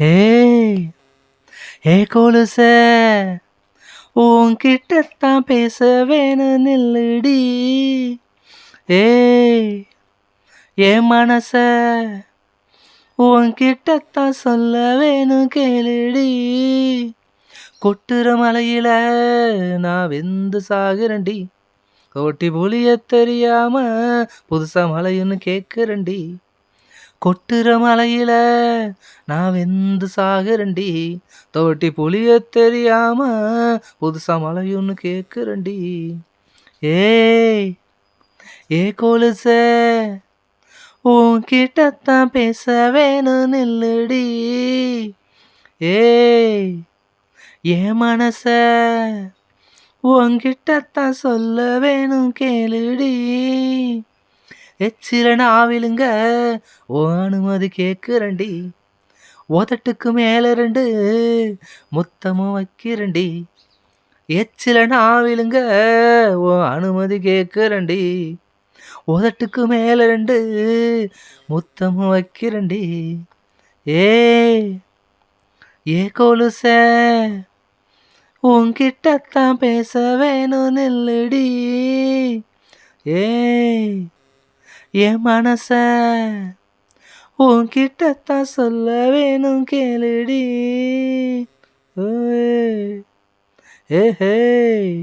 ஏய் ஏ கொலுச உன்கிட்டத்தான் பேச வேணும் நில்லுடி ஏய் ஏ மனச உன்கிட்டத்தான் சொல்ல வேணும் கேளுடி. கொட்டுற மலையில நான் வெந்து சாகுறண்டி கோட்டி புளிய தெரியாம புதுசா மலையுன்னு கேட்குறண்டி கொட்டுற மலையில நான் வெந்து சாகுறண்டி தோட்டி புளிய தெரியாம புதுசா மலையுன்னு கேட்குறேன்டி ஏய் ஏ கொலுச உன்கிட்டத்தான் பேச வேணும் நில்லுடி. ஏய் என் மனச உன்கிட்டத்தான் சொல்ல வேணும் கேளுடி. எச்சில ஆவிலுங்க ஓ அனுமதி கேட்குறண்டி உதட்டுக்கு மேலே ரெண்டு முத்தமும் வைக்கிறண்டி. எச்சில ஆவிலுங்க ஓ அனுமதி கேட்குறண்டி உதட்டுக்கு மேலே ரெண்டு முத்தமும் வைக்கிறண்டி. ஏய் ஏ கோலுச உன்கிட்டத்தான் பேச வேணும் நில்லுடி. ஏய் என் மனச உன்கிட்டத்தான் சொல்ல வேணும் கேளுடி. ஓய். ஏ ஹே.